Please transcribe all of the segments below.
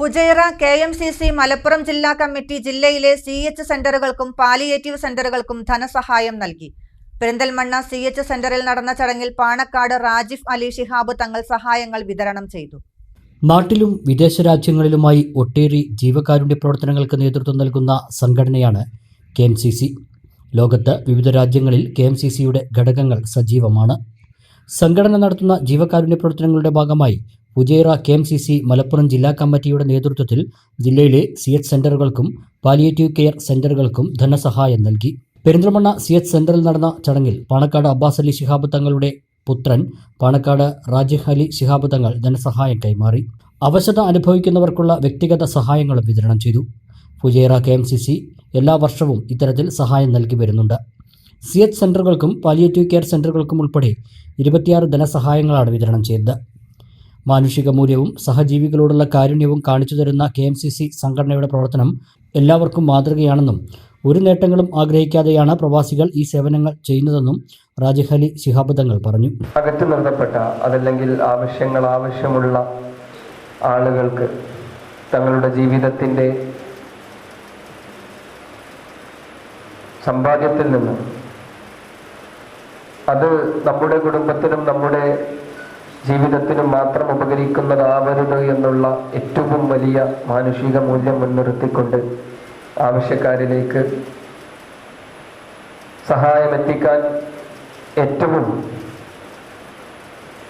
Fujairah K M C C Malappuram ജില്ലാ committee ജില്ലയിലെ C H സെന്ററുകൾക്കും പാലിയേറ്റീവ് സെന്ററുകൾക്കും ധനസഹായം നൽകി. പെരിന്തൽമണ്ണ സി എച്ച് സെന്ററിൽ നടന്ന ചടങ്ങിൽ പാണക്കാട് റാജിഫ് അലി ഷിഹാബ് തങ്ങൾ സഹായങ്ങൾ വിതരണം ചെയ്തു. നാട്ടിലും വിദേശ രാജ്യങ്ങളിലുമായി ഒട്ടേറെ ജീവകാരുണ്യ പ്രവർത്തനങ്ങൾക്ക് നേതൃത്വം നൽകുന്ന സംഘടനയാണ് കെ എം സി സി. ലോകത്ത് വിവിധ രാജ്യങ്ങളിൽ കെ എം സി സിയുടെ ഘടകങ്ങൾ സജീവമാണ്. സംഘടന നടത്തുന്ന ജീവകാരുണ്യ പ്രവർത്തനങ്ങളുടെ ഭാഗമായി Fujairah K M C C Malappuram ജില്ലാ കമ്മിറ്റിയുടെ നേതൃത്വത്തിൽ ജില്ലയിലെ സി എച്ച് സെന്ററുകൾക്കും പാലിയേറ്റീവ് കെയർ സെന്ററുകൾക്കും ധനസഹായം നൽകി. പെരിന്തൽമണ്ണ സി എച്ച് സെന്ററിൽ നടന്ന ചടങ്ങിൽ പാണക്കാട് അബ്ബാസ് അലി ശിഹാബ് തങ്ങളുടെ പുത്രൻ പാണക്കാട് റാജിഹ് അലി ശിഹാബ് തങ്ങൾ ധനസഹായം കൈമാറി. അവശത അനുഭവിക്കുന്നവർക്കുള്ള വ്യക്തിഗത സഹായങ്ങളും വിതരണം ചെയ്തു. Fujairah K M C C എല്ലാ വർഷവും ഇത്തരത്തിൽ സഹായം നൽകി വരുന്നുണ്ട്. സി എച്ച് സെന്ററുകൾക്കും പാലിയേറ്റീവ് കെയർ സെന്ററുകൾക്കും ഉൾപ്പെടെ ഇരുപത്തിയാറ് ധനസഹായങ്ങളാണ് വിതരണം ചെയ്തത്. മാനുഷിക മൂല്യവും സഹജീവികളോടുള്ള കാരുണ്യവും കാണിച്ചു തരുന്ന കെ എം സി സി സംഘടനയുടെ പ്രവർത്തനം എല്ലാവർക്കും മാതൃകയാണെന്നും ഒരു നേട്ടങ്ങളും ആഗ്രഹിക്കാതെയാണ് പ്രവാസികൾ ഈ സേവനങ്ങൾ ചെയ്യുന്നതെന്നും രാജഹലി അലി പറഞ്ഞു. അകറ്റി നിർത്തപ്പെട്ട അതല്ലെങ്കിൽ ആവശ്യങ്ങൾ ആവശ്യമുള്ള ആളുകൾക്ക് തങ്ങളുടെ ജീവിതത്തിന്റെ സമ്പാദ്യത്തിൽ നിന്ന് അത് നമ്മുടെ കുടുംബത്തിനും നമ്മുടെ ജീവിതത്തിനും മാത്രം ഉപകരിക്കുന്നതാവരുത് എന്നുള്ള ഏറ്റവും വലിയ മാനുഷിക മൂല്യം മുൻനിർത്തിക്കൊണ്ട് ആവശ്യക്കാരിലേക്ക് സഹായമെത്തിക്കാൻ ഏറ്റവും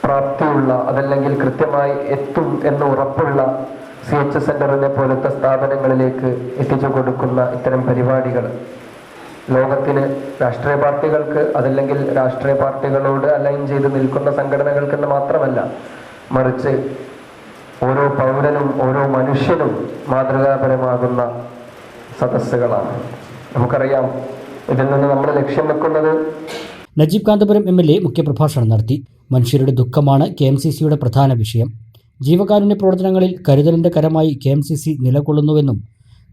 പ്രാപ്തിയുള്ള അതല്ലെങ്കിൽ കൃത്യമായി എത്തും എന്ന് ഉറപ്പുള്ള സി എച്ച് സെന്ററിനെ പോലത്തെ സ്ഥാപനങ്ങളിലേക്ക് എത്തിച്ചു കൊടുക്കുന്ന ഇത്തരം പരിപാടികൾ. ലോകത്തിന് രാഷ്ട്രീയ പാർട്ടികൾക്ക് അതല്ലെങ്കിൽ രാഷ്ട്രീയ പാർട്ടികളോട് അലൈൻ ചെയ്ത് നിൽക്കുന്ന സംഘടനകൾക്കെന്ന് മാത്രമല്ല മറിച്ച് ഓരോ പൗരനും ഓരോ മനുഷ്യനും മാതൃകാപരമാകുന്ന സദസ്സുകളാണ്. നമുക്കറിയാം ഇതിൽ നിന്ന് നമ്മൾ ലക്ഷ്യം വെക്കുന്നത് Najeeb Kanthapuram M L A മുഖ്യപ്രഭാഷണം നടത്തി. മനുഷ്യരുടെ ദുഃഖമാണ് കെ എം സി സിയുടെ പ്രധാന വിഷയം. ജീവകാരുണ്യ പ്രവർത്തനങ്ങളിൽ കരുതലിന്റെ കരമായി K M C C നിലകൊള്ളുന്നുവെന്നും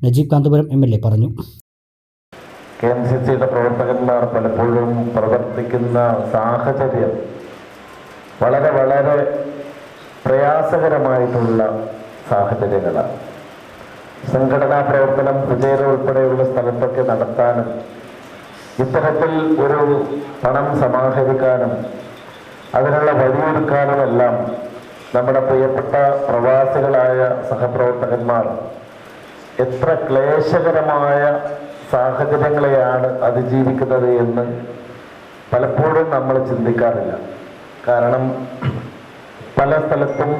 Najeeb Kanthapuram M L A പറഞ്ഞു. കെ എം സി സിയുടെ പ്രവർത്തകന്മാർ പലപ്പോഴും പ്രവർത്തിക്കുന്ന സാഹചര്യം വളരെ വളരെ പ്രയാസകരമായിട്ടുള്ള സാഹചര്യങ്ങളാണ്. സംഘടനാ പ്രവർത്തനം കുചേര ഉൾപ്പെടെയുള്ള സ്ഥലത്തൊക്കെ നടത്താനും ഇത്തരത്തിൽ ഒരു പണം സമാഹരിക്കാനും അതിനുള്ള വഴിയൊരുക്കാനുമെല്ലാം നമ്മുടെ പ്രിയപ്പെട്ട പ്രവാസികളായ സഹപ്രവർത്തകന്മാർ എത്ര ക്ലേശകരമായ സാഹചര്യങ്ങളെയാണ് അതിജീവിക്കുന്നത് എന്ന് പലപ്പോഴും നമ്മൾ ചിന്തിക്കാറില്ല. കാരണം പല സ്ഥലത്തും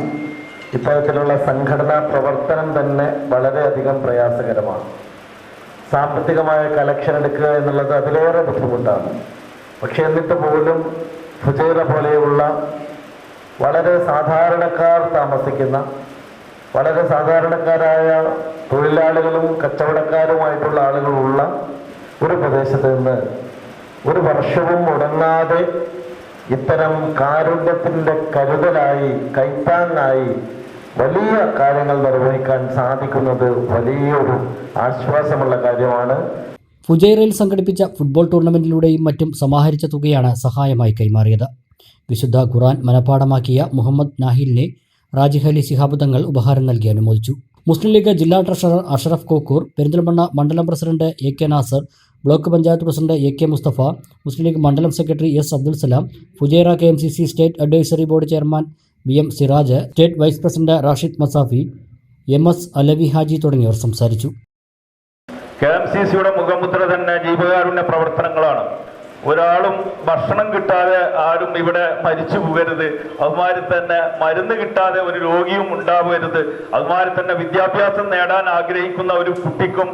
ഇത്തരത്തിലുള്ള സംഘടനാ പ്രവർത്തനം തന്നെ വളരെയധികം പ്രയാസകരമാണ്. സാമ്പത്തികമായ കലക്ഷൻ എടുക്കുക എന്നുള്ളത് അതിലേറെ ബുദ്ധിമുട്ടാണ്. പക്ഷെ എന്നിട്ട് പോലും ഫുജൈറ പോലെയുള്ള വളരെ സാധാരണക്കാർ താമസിക്കുന്ന വളരെ സാധാരണക്കാരായ തൊഴിലാളികളും കച്ചവടക്കാരുമായിട്ടുള്ള ആളുകളുള്ള ഒരു പ്രദേശത്ത് നിന്ന് ഒരു വർഷവും മുടങ്ങാതെ ഇത്തരം കാരുണ്യത്തിന്റെ കരുതലായി കൈത്താങ്ങായി വലിയ കാര്യങ്ങൾ നിർവഹിക്കാൻ സാധിക്കുന്നത് വലിയൊരു ആശ്വാസമുള്ള കാര്യമാണ്. ഫുജൈറയിൽ സംഘടിപ്പിച്ച ഫുട്ബോൾ ടൂർണമെന്റിലൂടെയും മറ്റും സമാഹരിച്ച തുകയാണ് സഹായമായി കൈമാറിയത്. വിശുദ്ധ ഖുറാൻ മനഃപ്പാടമാക്കിയ മുഹമ്മദ് നാഹിലിനെ റാജിഹ് അലി ശിഹാബ് തങ്ങൾ ഉപഹാരം നൽകി അനുമോദിച്ചു. മുസ്ലിം ലീഗ് ജില്ലാ ട്രഷറർ അഷറഫ് കോക്കൂർ പെരിന്തൽമണ്ണ മണ്ഡലം president A K Nasar block panchayat president A K Musthafa Muslim League മണ്ഡലം secretary S Abdul Salam Fujairah K M C C state advisory board chairman B M Siraj state vice president Rashid Masafi M S Alavi Haji തുടങ്ങിയവർ സംസാരിച്ചു. K M C സിയുടെ മുഖമുദ്ര തന്നെ ജീവകാരുണ്യ പ്രവർത്തനങ്ങളാണ്. ഒരാളും ഭക്ഷണം കിട്ടാതെ ആരും ഇവിടെ മരിച്ചു പോകരുത്. അതുമാതിരി തന്നെ മരുന്ന് കിട്ടാതെ ഒരു രോഗിയും ഉണ്ടാവരുത്. അതുമാതിരി തന്നെ വിദ്യാഭ്യാസം നേടാൻ ആഗ്രഹിക്കുന്ന ഒരു കുട്ടിക്കും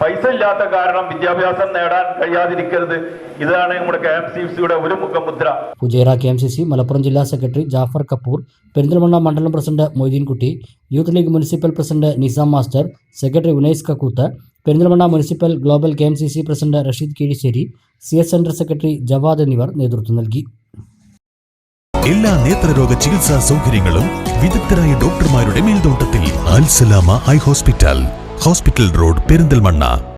പൈസ ഇല്ലാത്ത കാരണം വിദ്യാഭ്യാസം നേടാൻ കഴിയാതിരിക്കരുത്. ഇതാണ് നമ്മുടെ കെ എം സി സിയുടെ ഒരു മുഖമുദ്ര. Fujairah K M C C Malappuram ജില്ലാ സെക്രട്ടറി ജാഫർ കപൂർ പെരിന്തൽമണ്ണ മണ്ഡലം president Moideenkutty Youth League municipal president Nizam master secretary Unais Kakkooth Perinthalmanna municipal global K M C C president Rasheed Keezhisseri C S centre secretary Jawad എന്നിവർ നേതൃത്വം നൽകി. എല്ലാ നേത്രരോഗ ചികിത്സാ സൗകര്യങ്ങളും വിദഗ്ധരായ ഡോക്ടർമാരുടെ മേൽനോട്ടത്തിൽ Alsalama high hospital hospital road Perinthalmanna.